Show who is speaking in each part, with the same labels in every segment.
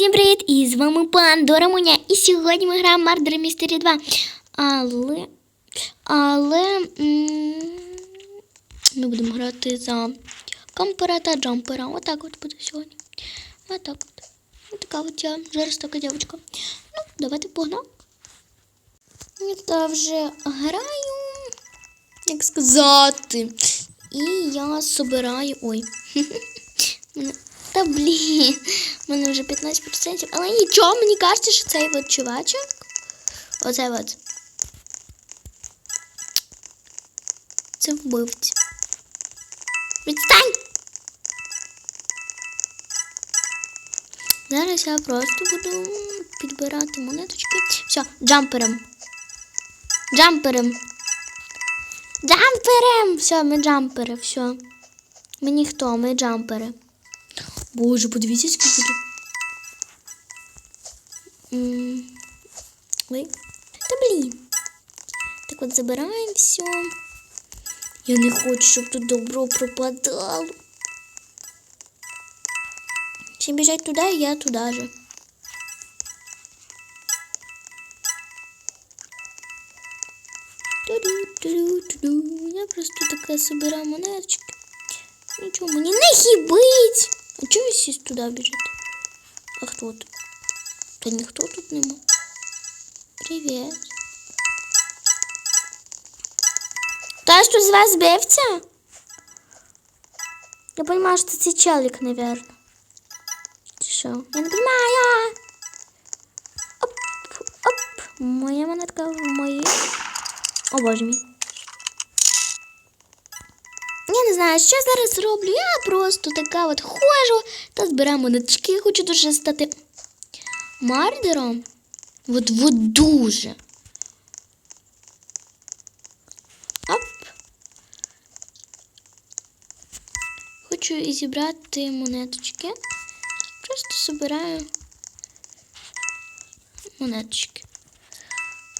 Speaker 1: Всім привіт! І з вами Пандора Моня. І сьогодні ми граємо Murder Mystery 2. Але. Але. Ми будемо грати за кампера та джампера. Отак от буде сьогодні. Отак от. Ось така от я жорстока дівчинка. Ну, давайте погнали. Я вже граю. Як сказати. І я собираю. Ой. Та блін, у мене вже 15%, але нічого, мені кажеться, що цей от чувачок. Оцей от. Це вбивця. Відстань! Зараз я просто буду підбирати монеточки. Все, джампером. Джампером. Джампером! Все, ми джампери, все. Ми ніхто, ми джампери. Боже, подивіться, скільки тут. М, Ой. Та блін. Так от забираємо все. Я не хочу, щоб тут добро пропадало. Всі біжать туди, я туди же. Ту-ду-ту-ду-ту-ду. Я просто така собираю монеточки. Нічого мені не хібить. А чого ви всі туди біжите? А хто тут? Та ніхто тут нема. Привіт. Хтось тут з вас збивця? Я понимаю, що це челик, наверное. Чи що? Я не понимаю. Оп, оп. Моя монетка в моїй. О, боже мій. Знаю, що зараз роблю. Я просто така от ходжу та збираю монеточки. Хочу дуже стати мардером. От, от дуже. Оп. Хочу і зібрати монеточки. Просто збираю монеточки.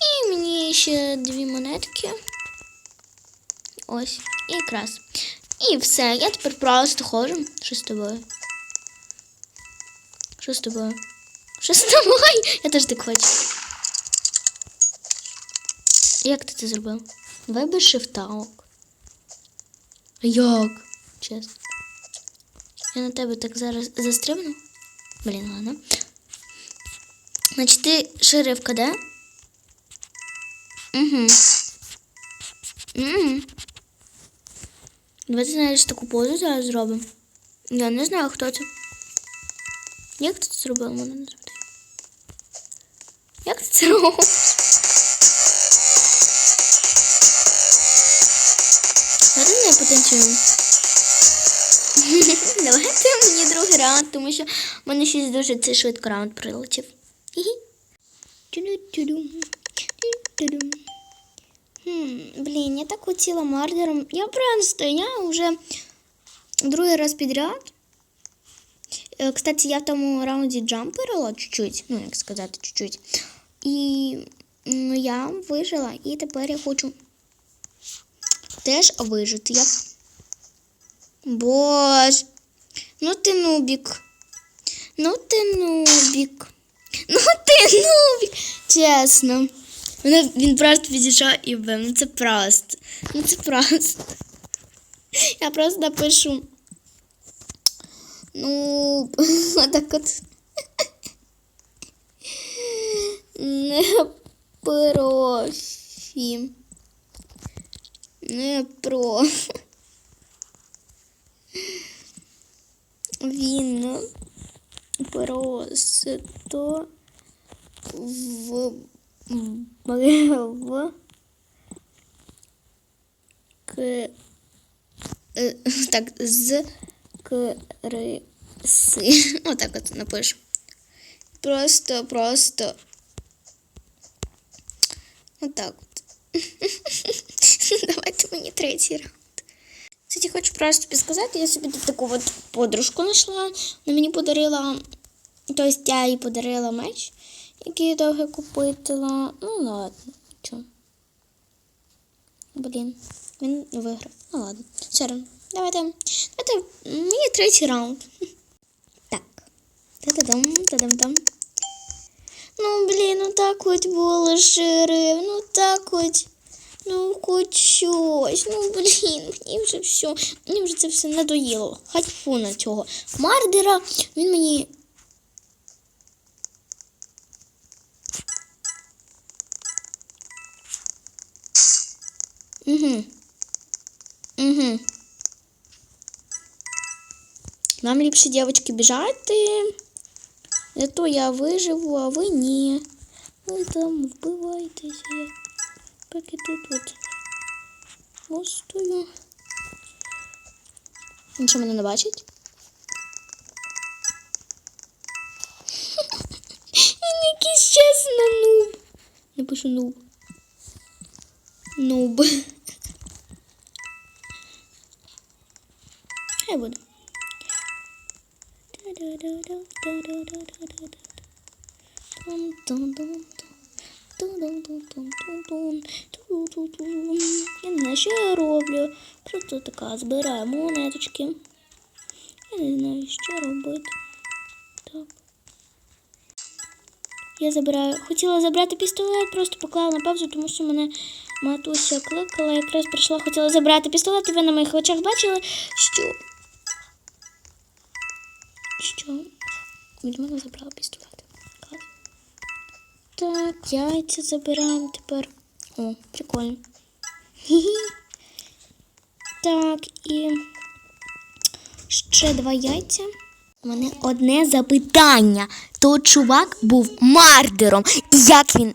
Speaker 1: І мені ще дві монетки. Ось. І якраз. І все. Я тепер просто ходжу. Що з тобою? Що з тобою? Що з тобою? Я теж так хочу. Як ти це зробив? Давай без шифталок. А Як? Чесно. Я на тебе так зараз застрибну. Блін, ладно. Значить, ти шерифка, да? Угу. Угу. Давайте знаєш таку позу зараз зробимо. Я не знаю, хто це. Як ти це зробив? Мене не зробити. Як ти це робиш? Давайте не потанцюємо. Давайте мені другий раунд, тому що в мене щось дуже це швидко раунд прилетів. Хі-хі. Хм, блін, я так хотіла мардером. Я просто, я вже другий раз підряд. Е, Кстати, я в тому раунді джамперила чуть-чуть, ну, як сказати, чуть-чуть. І ну, я вижила, і тепер я хочу теж вижити. Я... Боже, ну ти нубік. Ну ти нубік. Ну ти нубік. Чесно. Мене він просто підійшов і вбив. Ну це просто. Ну це просто. Я просто напишу. Ну, отак от. Не профі. Не про. Він просто в в к е, так з криси. Отак от напишу. Просто, просто. Отак от. Давайте мені третій раунд. Кстати, хочу просто підсказати, я собі таку от подружку знайшла. Вона мені подарила, тобто я їй подарила меч, який я довго купила. Ну ладно, чого. Блін, він виграв. Ну ладно, все одно. Давайте. Давайте мені третій раунд. Так. Та-дам, та-дам-там. Ну, блін, ну так хоч було шериф, ну так хоч. Ну, хоч щось. Ну, блін, мені вже все. Мені вже це все надоїло. Хать на цього. Мардера, він мені. Угу. Угу. Нам ліпше, дівчатки, біжати. Не то я виживу, а ви ні. Ви там вбиваєтеся. Я поки тут от постою. Що мене не бачить? Він якийсь чесно нуб. Напишу нуб. Нуб. Хай буде. Я не знаю, що я роблю. Просто така збираю монеточки. Я не знаю, що робити. Так. Я забираю. Хотіла забрати пістолет, просто поклала на паузу, тому що мене матуся кликала. Якраз прийшла, хотіла забрати пістолет, і ви на моїх очах бачили, що. Що? Від мене забрала пістолет. Так, яйця забираємо тепер. О, прикольно. Так, і ще два яйця. У мене одне запитання. То чувак був мардером. І як він.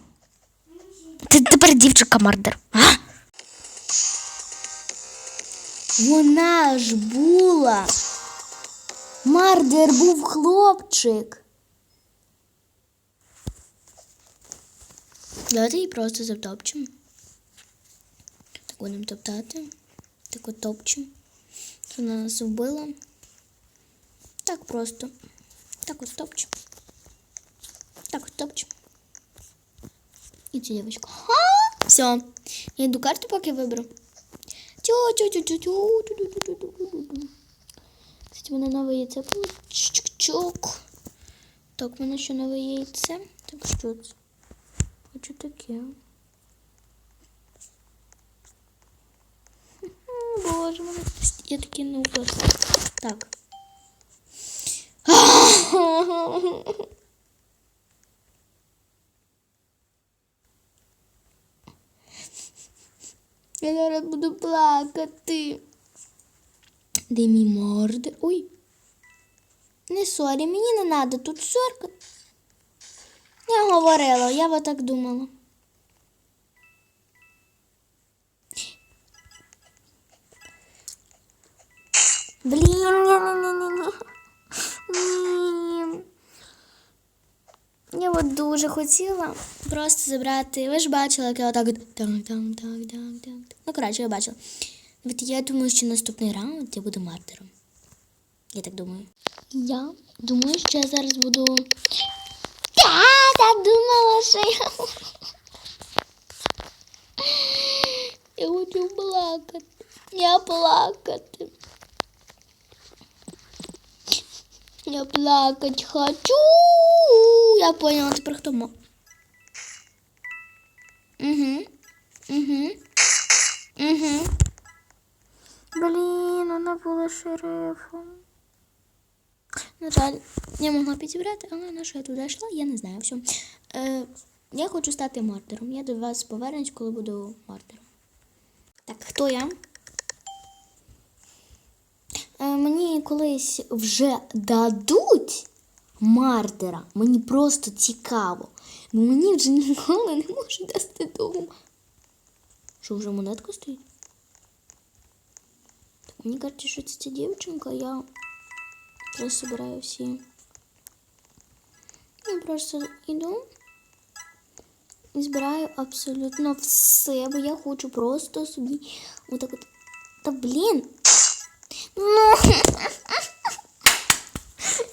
Speaker 1: Ти тепер дівчинка мардер. А? Вона ж була. Мардер був хлопчик. Давайте її просто затопчемо. Так будемо топтати. Так от топчемо. Вона нас вбила. Так просто. Так от топчемо. Так от топчемо. І цю дівчинку. Ха! Все. Я йду карту поки виберу. Тю-тю-тю-тю-тю-тю-тю-тю-тю-тю-тю. У мене нове яйце було. Чик-чик. Так, мене ще нове яйце. Так що це? Хочу таке. Боже, мене я такі не упас. Так. Я зараз буду плакати. Де мій мордер? Ой. Не сорі, мені не треба тут сорка. Я говорила, я би так думала. Блін. Я от дуже хотіла просто забрати. Ви ж бачили, як я отак. от Так, так, так, так, так. Ну, коротше, я бачила. От я думаю, що наступний раунд я буду мартером. Я так думаю. Я думаю, що я зараз буду. Я так думала, що я. Я хочу плакати. Я плакати. Я плакать хочу. Я поняла, тепер хто мо. Угу. Угу. Угу. Блін, вона шерифом. На жаль, я могла підібрати, але на що я туди йшла, я не знаю. Все. Е, я хочу стати мартером. Я до вас повернусь, коли буду мартером. Так, хто я? Е, мені колись вже дадуть мартера. Мені просто цікаво. Ну мені вже ніколи не можуть дасти дома. Що вже монетка стоїть? Мені кажуть, що це ця дівчинка, я просто збираю всі. Я просто йду і збираю абсолютно все, бо я хочу просто собі отак от. Та блін! Ну,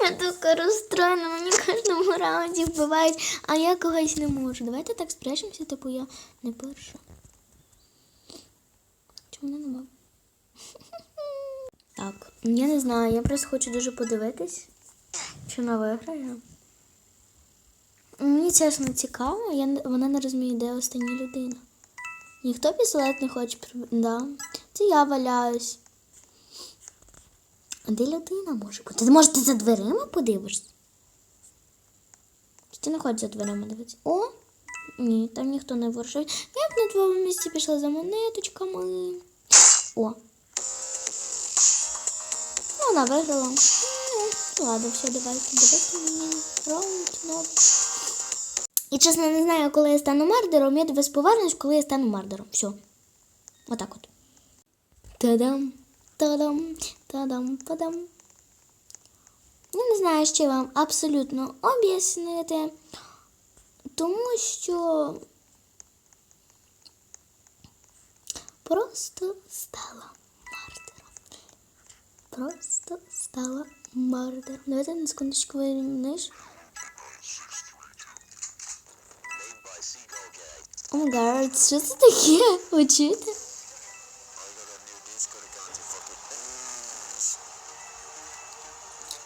Speaker 1: я така розстроєна, мені кожному раунді вбивають, а я когось не можу. Давайте так спрячемося, типу я не перша. Чому мене нема? Так, я не знаю, я просто хочу дуже подивитись. Чи вона виграє? Мені чесно цікаво, я вона не розуміє, де остання людина. Ніхто пістолет не хоче Да. Це я валяюсь. А де людина може бути? Ти може ти за дверима подивишся? Чи ти не хочеш за дверима дивитися? О! Ні, там ніхто не ворушив. Я б на твоєму місці пішла за монеточками. О. Вона виграла. Ладно, все, давайте дивити мені. Раунд. І чесно, не знаю, коли я стану мардером, я до вас повернусь, коли я стану мардером. Все. Отак от. Та-дам, та-дам, та-дам, падам. Я не знаю, що вам абсолютно об'яснити, тому що просто мардером. Просто стала мардером. Давайте на секундочку вирівниш. О май гад, що це таке? Ви?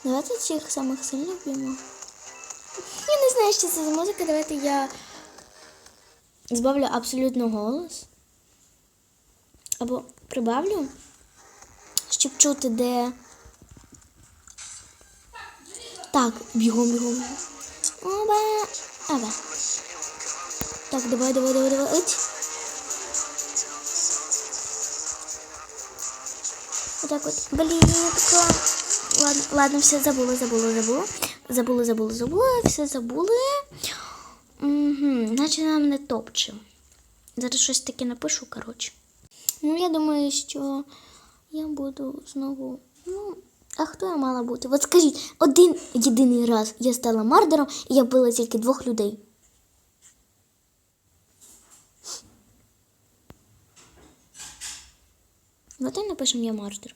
Speaker 1: Давайте цих самих сильних б'ємо. Я не знаю, що це за музика. Давайте я збавлю абсолютно голос. Або прибавлю, щоб чути, де. Так, бігом, бігом. Оба. Оба. Так, давай, давай, давай, давай. Ить. Отак от. Блін, така. Ладно, ладно, все забула, забула, забула. Забула, забула, забула, все забули. Угу, значить нам не топче. Зараз щось таке напишу, коротше. Ну, я думаю, що я буду знову. Ну, а хто я мала бути? От скажіть, один єдиний раз я стала мардером і я вбила тільки двох людей. Давай напишемо я мардер.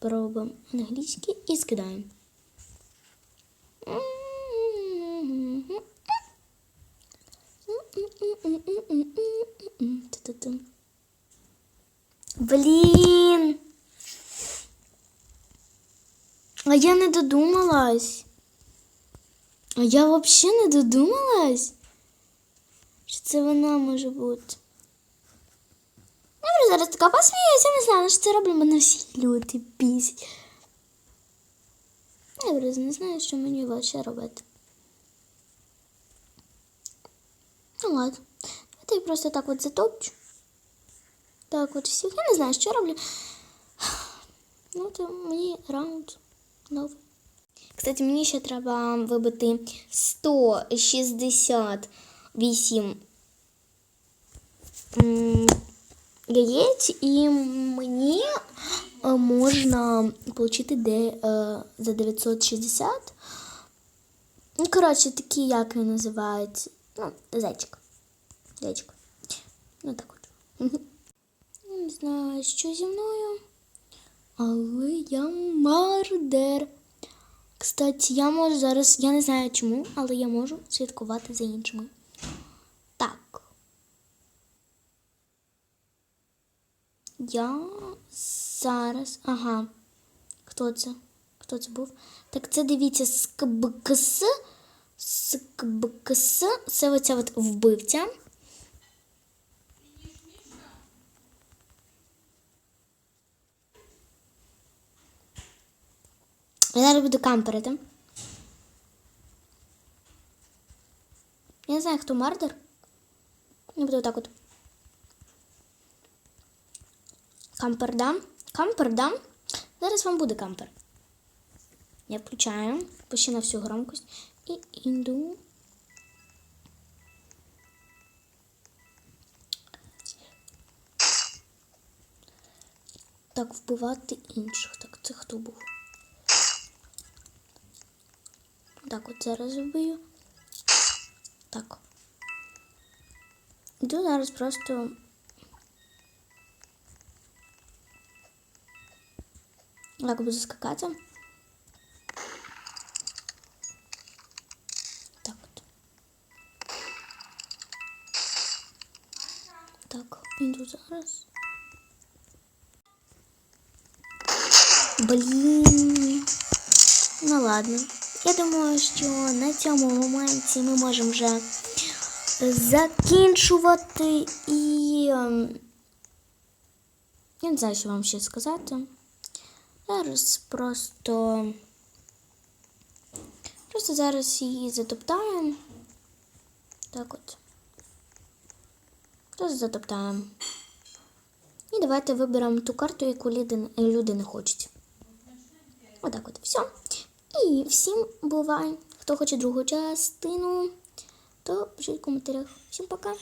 Speaker 1: Робимо англійський і скидаємо. Ту-ту-ту. Блін. А я не додумалась. А я взагалі не додумалась, що це вона може бути. Я зараз така посміюся, не знаю, що це роблю, мене всі люди бісять. Я вже не знаю, що мені вообще робити. Ну ладно. Давайте я просто так от затопчу. Так от всіх. Я не знаю, що роблю. Ну, то мені раунд новий. Кстати, мені ще треба вибити 168 м, яєць, і мені можна отримати де, за 960. Ну, коротше, такі, як він називається. Ну, зайчик. Зайчик. Ну так от. Не знаю, що зі мною. Але я мардер. Кстати, я можу зараз, я не знаю чому, але я можу слідкувати за іншими. Так. Я зараз. Ага. Хто це? Хто це був? Так це дивіться СКБКС. СКБКС. Це оця от вбивця. Я зараз буду камперити. Я не знаю, хто мардер. Я буду так от. Кампер дам. Кампер дам. Зараз вам буде кампер. Я включаю почти на всю громкость і йду. Так, вбивати інших. Так, це хто був? Так, от зараз вбию. Так. Іду зараз просто. Так буду скакати. Так от. Так, іду зараз. Блін. Ну ладно. Я думаю, що на цьому моменті ми можемо вже закінчувати і. ем, Я не знаю, що вам ще сказати. Зараз просто. Просто зараз її затоптаємо. Так от. Просто затоптаємо. І давайте виберемо ту карту, яку люди не хочуть. Отак от, все. І всім бувай. Хто хоче другу частину, то пишіть в коментарях. Всім пока.